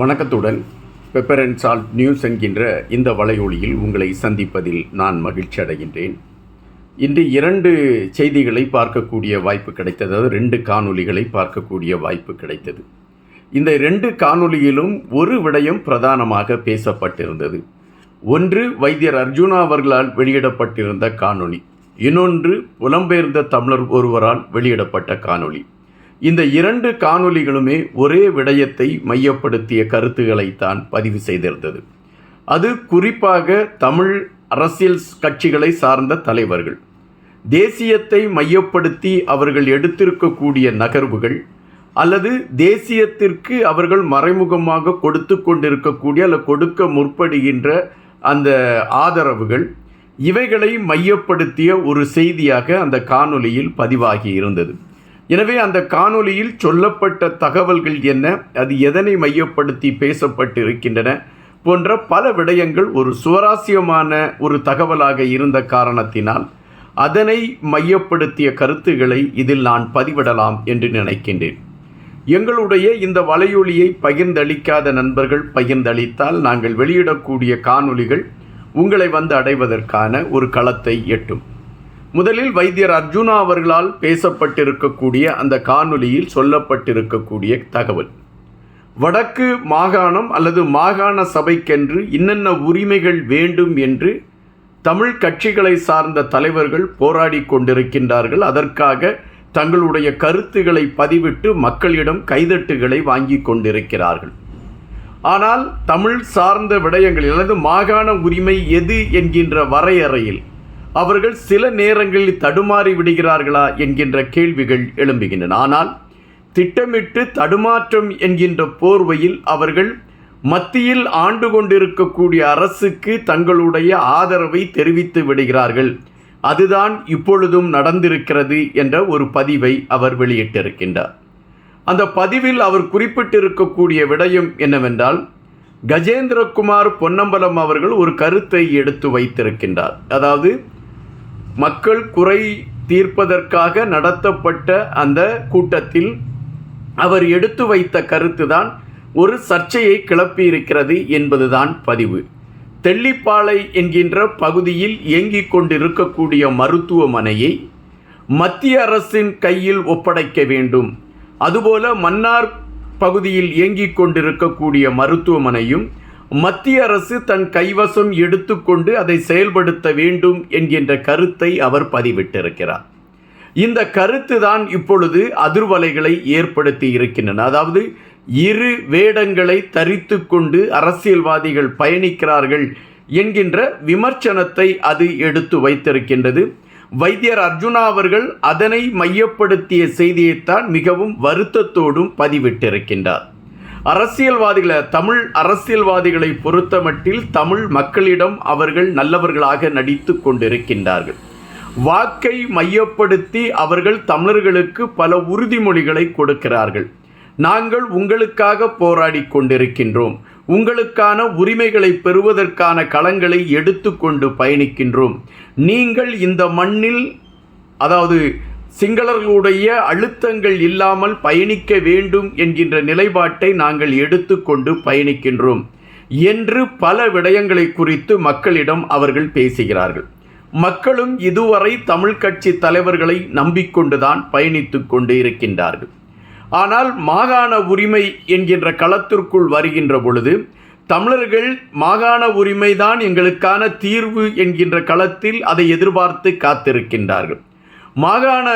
வணக்கத்துடன் pepper and salt news என்கின்ற இந்த வலையொலியில் உங்களை சந்திப்பதில் நான் மகிழ்ச்சி அடைகின்றேன். இன்று இரண்டு செய்திகளை பார்க்கக்கூடிய வாய்ப்பு கிடைத்தது. அதாவது ரெண்டு காணொலிகளை பார்க்கக்கூடிய வாய்ப்பு கிடைத்தது. இந்த ரெண்டு காணொலியிலும் ஒரு விடயம் பிரதானமாக பேசப்பட்டிருந்தது. ஒன்று வைத்தியர் அர்ஜுனா அவர்களால் வெளியிடப்பட்டிருந்த காணொளி. இன்னொன்று புலம்பெயர்ந்த தமிழர் ஒருவரால் வெளியிடப்பட்ட காணொளி. இந்த இரண்டு காணொலிகளுமே ஒரே விடயத்தை மையப்படுத்திய கருத்துக்களைத்தான் பதிவு செய்திருந்தது. அது குறிப்பாக தமிழ் அரசியல் கட்சிகளை சார்ந்த தலைவர்கள். தேசியத்தை மையப்படுத்தி அவர்கள் எடுத்திருக்கக்கூடிய நகர்வுகள் அல்லது தேசியத்திற்கு அவர்கள் மறைமுகமாக கொடுத்து கொண்டிருக்கக்கூடிய அல்ல கொடுக்க முற்படுகின்ற அந்த ஆதரவுகள் இவைகளை மையப்படுத்திய ஒரு செய்தியாக அந்த காணொலியில் பதிவாகி இருந்தது. எனவே அந்த காணொளியில் சொல்லப்பட்ட தகவல்கள் என்ன? அது எதனை மையப்படுத்தி பேசப்பட்டிருக்கின்றன? போன்ற பல விடயங்கள் ஒரு சுவராஸ்யமான ஒரு தகவலாக இருந்த காரணத்தினால் அதனை மையப்படுத்திய கருத்துக்களை இதில் நான் பதிவிடலாம் என்று நினைக்கின்றேன். எங்களுடைய இந்த வலையொலியை பகிர்ந்தளிக்காத நண்பர்கள் பகிர்ந்தளித்தால் நாங்கள் வெளியிடக்கூடிய காணொளிகள் உங்களை வந்து அடைவதற்கான ஒரு களத்தை எட்டும். முதலில் வைத்தியர் அர்ஜுனா அவர்களால் பேசப்பட்டிருக்கக்கூடிய அந்த காணொலியில் சொல்லப்பட்டிருக்கக்கூடிய தகவல். வடக்கு மாகாணம் அல்லது மாகாண சபைக்கென்று இன்னென்ன உரிமைகள் வேண்டும் என்று தமிழ் கட்சிகளை சார்ந்த தலைவர்கள் போராடி கொண்டிருக்கின்றார்கள். அதற்காக தங்களுடைய கருத்துக்களை பதிவிட்டு மக்களிடம் கைதட்டுகளை வாங்கி கொண்டிருக்கிறார்கள். ஆனால் தமிழ் சார்ந்த விடயங்களில் அல்லது மாகாண உரிமை எது என்கின்ற வரையறையில் அவர்கள் சில நேரங்களில் தடுமாறி விடுகிறார்களா என்கின்ற கேள்விகள் எழும்புகின்றன. ஆனால் திட்டமிட்டு தடுமாற்றம் என்கின்ற போர்வையில் அவர்கள் மத்தியில் ஆண்டு கொண்டிருக்கக்கூடிய அரசுக்கு தங்களுடைய ஆதரவை தெரிவித்து விடுகிறார்கள். அதுதான் இப்பொழுதும் நடந்திருக்கிறது என்ற ஒரு பதிவை அவர் வெளியிட்டிருக்கின்றார். அந்த பதிவில் அவர் குறிப்பிட்டிருக்கக்கூடிய விடயம் என்னவென்றால் கஜேந்திரகுமார் பொன்னம்பலம் அவர்கள் ஒரு கருத்தை எடுத்து வைத்திருக்கின்றார். அதாவது மக்கள் குறை தீர்ப்பதற்காக நடத்தப்பட்ட அந்த கூட்டத்தில் அவர் எடுத்து வைத்த கருத்துதான் ஒரு சர்ச்சையை கிளப்பியிருக்கிறது என்பதுதான் பதிவு. தெல்லிப்பாளை என்கின்ற பகுதியில் இயங்கிக் கொண்டிருக்கக்கூடிய மருத்துவமனையை மத்திய அரசின் கையில் ஒப்படைக்க வேண்டும். அதுபோல மன்னார் பகுதியில் இயங்கிக் கொண்டிருக்கக்கூடிய மருத்துவமனையும் மத்திய அரசு தன் கைவசம் எடுத்துக்கொண்டு அதை செயல்படுத்த வேண்டும் என்கின்ற கருத்தை அவர் பதிவிட்டிருக்கிறார். இந்த கருத்து தான் இப்பொழுது அதிர்வலைகளை ஏற்படுத்தி இருக்கின்றன. அதாவது இரு வேடங்களை தரித்து கொண்டு அரசியல்வாதிகள் பயணிக்கிறார்கள் என்கின்ற விமர்சனத்தை அது எடுத்து வைத்திருக்கின்றது. வைத்தியர் அர்ஜுனா அவர்கள் அதனை மையப்படுத்திய செய்தியைத்தான் மிகவும் வருத்தத்தோடும் பதிவிட்டிருக்கின்றார். அரசியல்வாதிகளை தமிழ் அரசியல்வாதிகளை பொறுத்தமட்டில் தமிழ் மக்களிடம் அவர்கள் நல்லவர்களாக நடித்து கொண்டிருக்கின்றார்கள். வாக்கை மையப்படுத்தி அவர்கள் தமிழர்களுக்கு பல உறுதிமொழிகளை கொடுக்கிறார்கள். நாங்கள் உங்களுக்காக போராடி கொண்டிருக்கின்றோம். உங்களுக்கான உரிமைகளை பெறுவதற்கான களங்களை எடுத்துக்கொண்டு பயணிக்கின்றோம். நீங்கள் இந்த மண்ணில் அதாவது சிங்களர்களுடைய அழுத்தங்கள் இல்லாமல் பயணிக்க வேண்டும் என்கின்ற நிலைப்பாட்டை நாங்கள் எடுத்துக்கொண்டு பயணிக்கின்றோம் என்று பல விடயங்களை குறித்து மக்களிடம் அவர்கள் பேசுகிறார்கள். மக்களும் இதுவரை தமிழ் கட்சி தலைவர்களை நம்பிக்கொண்டுதான் பயணித்து கொண்டு இருக்கின்றார்கள். ஆனால் மாகாண உரிமை என்கின்ற களத்திற்குள் வருகின்ற பொழுது தமிழர்கள் மாகாண உரிமைதான் எங்களுக்கான தீர்வு என்கின்ற களத்தில் அதை எதிர்பார்த்து காத்திருக்கின்றார்கள். மாகாண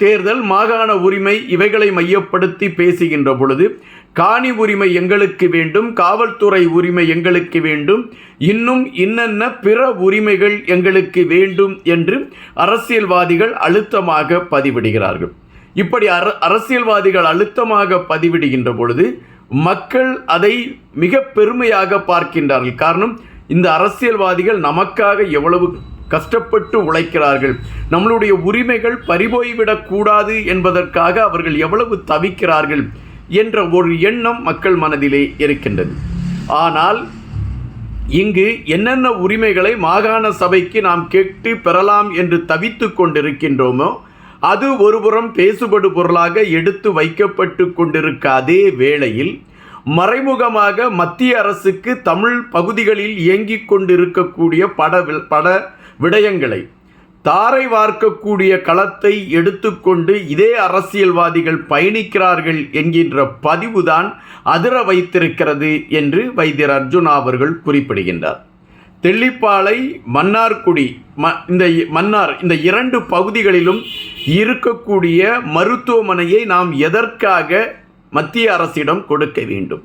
தேர்தல் மாகாண உரிமை இவைகளை மையப்படுத்தி பேசுகின்ற பொழுது காணி உரிமை எங்களுக்கு வேண்டும் காவல்துறை உரிமை எங்களுக்கு வேண்டும் இன்னும் இன்னென்ன பிற உரிமைகள் எங்களுக்கு வேண்டும் என்று அரசியல்வாதிகள் அழுத்தமாக பதிவிடுகிறார்கள். இப்படி அர அரசியல்வாதிகள் அழுத்தமாக பதிவிடுகின்ற பொழுது மக்கள் அதை மிக பெருமையாக பார்க்கின்றார்கள். காரணம் இந்த அரசியல்வாதிகள் நமக்காக எவ்வளவு கஷ்டப்பட்டு உழைக்கிறார்கள். நம்மளுடைய உரிமைகள் பறிபோய்விடக்கூடாது என்பதற்காக அவர்கள் எவ்வளவு தவிக்கிறார்கள் என்ற ஒரு எண்ணம் மக்கள் மனதிலே இருக்கின்றது. ஆனால் இங்கு என்னென்ன உரிமைகளை மாகாண சபைக்கு நாம் கேட்டு பெறலாம் என்று தவித்து கொண்டிருக்கின்றோமோ அது ஒருபுறம் பேசுபடு பொருளாக எடுத்து வைக்கப்பட்டு கொண்டிருக்க அதே வேளையில் மறைமுகமாக மத்திய அரசுக்கு தமிழ் பகுதிகளில் இயங்கிக் கொண்டிருக்கக்கூடிய பட வி- பட விடயங்களை. தாரை வார்க்கக்கூடிய களத்தை எடுத்துக்கொண்டு இதே அரசியல்வாதிகள் பயணிக்கிறார்கள் என்கின்ற பதிவுதான் அதிர வைத்திருக்கிறது என்று வைத்தியர் அர்ஜுனா அவர்கள் குறிப்பிடுகின்றார். தெல்லிப்பாளை மன்னார்குடி ம இந்த மன்னார் இந்த இரண்டு பகுதிகளிலும் இருக்கக்கூடிய மருத்துவமனையை நாம் எதற்காக மத்திய அரசிடம் கொடுக்க வேண்டும்?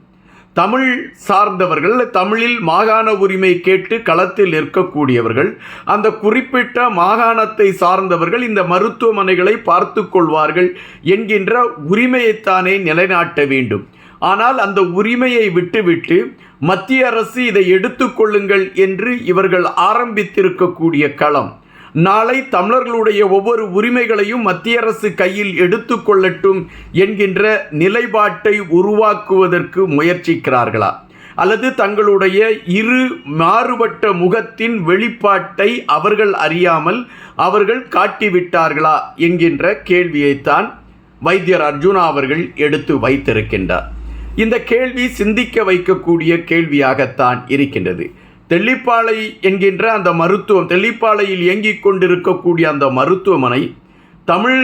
தமிழ் சார்ந்தவர்கள் தமிழில் மாகாண உரிமை கேட்டு களத்தில் இருக்கக்கூடியவர்கள் அந்த குறிப்பிட்ட மாகாணத்தை சார்ந்தவர்கள் இந்த மருத்துவமனைகளை பார்த்து கொள்வார்கள் என்கின்ற உரிமையைத்தானே நிலைநாட்ட வேண்டும். ஆனால் அந்த உரிமையை விட்டுவிட்டு மத்திய அரசு இதை எடுத்துக்கொள்ளுங்கள் என்று இவர்கள் ஆரம்பித்திருக்கக்கூடிய களம். நாளை தமிழர்களுடைய ஒவ்வொரு உரிமைகளையும் மத்திய அரசு கையில் எடுத்துக்கொள்ளட்டும் என்கின்ற நிலைப்பாட்டை உருவாக்குவதற்கு முயற்சிக்கிறார்களா? அல்லது தங்களுடைய இரு மாறுபட்ட முகத்தின் வெளிப்பாட்டை அவர்கள் அறியாமல் அவர்கள் காட்டிவிட்டார்களா என்கின்ற கேள்வியைத்தான் வைத்தியர் அர்ஜுனா அவர்கள் எடுத்து வைத்திருக்கின்றார். இந்த கேள்வி சிந்திக்க வைக்கக்கூடிய கேள்வியாகத்தான் இருக்கின்றது. தெல்லிப்பாளை என்கின்ற அந்த மருத்துவம் தெல்லிப்பாளையில் இயங்கிக் கொண்டிருக்கக்கூடிய அந்த மருத்துவமனை தமிழ்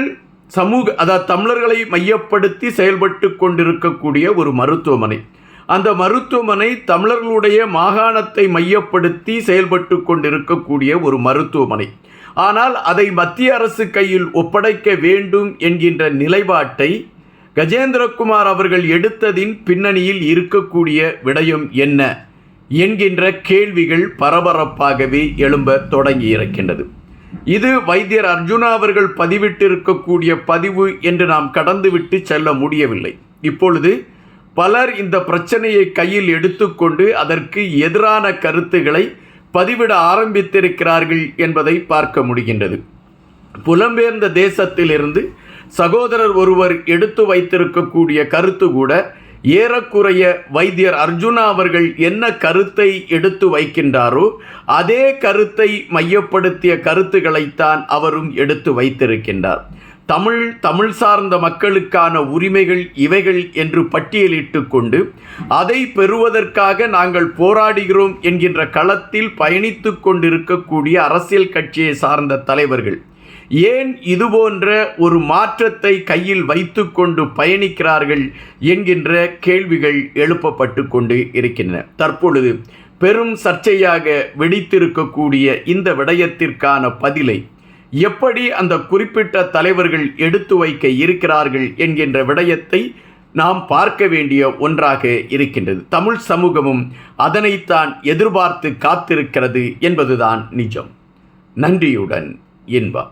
சமூக அதாவது தமிழர்களை மையப்படுத்தி செயல்பட்டு கொண்டிருக்கக்கூடிய ஒரு மருத்துவமனை. அந்த மருத்துவமனை தமிழர்களுடைய மாகாணத்தை மையப்படுத்தி செயல்பட்டு கொண்டிருக்கக்கூடிய ஒரு மருத்துவமனை. ஆனால் அதை மத்திய அரசு கையில் ஒப்படைக்க வேண்டும் என்கின்ற நிலைப்பாட்டை கஜேந்திரகுமார் அவர்கள் எடுத்ததின் பின்னணியில் இருக்கக்கூடிய விடயம் என்ன? என்கின்ற கேள்விகள் பரபரப்பாகவே எழும்ப தொடங்கி இருக்கின்றது இது வைத்தியர் அர்ஜுனா அவர்கள் பதிவிட்டிருக்கக்கூடிய பதிவு என்று நாம் கடந்துவிட்டு செல்ல முடியவில்லை. இப்பொழுது பலர் இந்த பிரச்சனையை கையில் எடுத்துக்கொண்டு அதற்கு எதிரான கருத்துக்களை பதிவிட ஆரம்பித்திருக்கிறார்கள் என்பதை பார்க்க முடிகின்றது. புலம்பெயர்ந்த தேசத்திலிருந்து சகோதரர் ஒருவர் எடுத்து வைத்திருக்கக்கூடிய கருத்து கூட ஏறக்குறைய வைத்தியர் அர்ஜுனா அவர்கள் என்ன கருத்தை எடுத்து வைக்கின்றாரோ அதே கருத்தை மையப்படுத்திய கருத்துக்களைத்தான் அவரும் எடுத்து வைத்திருக்கின்றார். தமிழ் தமிழ் சார்ந்த மக்களுக்கான உரிமைகள் இவைகள் என்று பட்டியலிட்டு கொண்டு அதை பெறுவதற்காக நாங்கள் போராடுகிறோம் என்கின்ற களத்தில் பயணித்து கொண்டிருக்கக்கூடிய அரசியல் கட்சியை சார்ந்த தலைவர்கள் ஏன் இதுபோன்ற ஒரு மாற்றத்தை கையில் வைத்துக்கொண்டு பயணிக்கிறார்கள் என்கின்ற கேள்விகள் எழுப்பப்பட்டு கொண்டு இருக்கின்றன. தற்பொழுது பெரும் சர்ச்சையாக வெடித்திருக்கக்கூடிய இந்த விடயத்திற்கான பதிலை எப்படி அந்த குறிப்பிட்ட தலைவர்கள் எடுத்து வைக்க இருக்கிறார்கள் என்கின்ற விடயத்தை நாம் பார்க்க வேண்டிய ஒன்றாக இருக்கின்றது. தமிழ் சமூகமும் அதனைத்தான் எதிர்பார்த்து காத்திருக்கிறது என்பதுதான் நிஜம். நன்றியுடன் இன்பம்.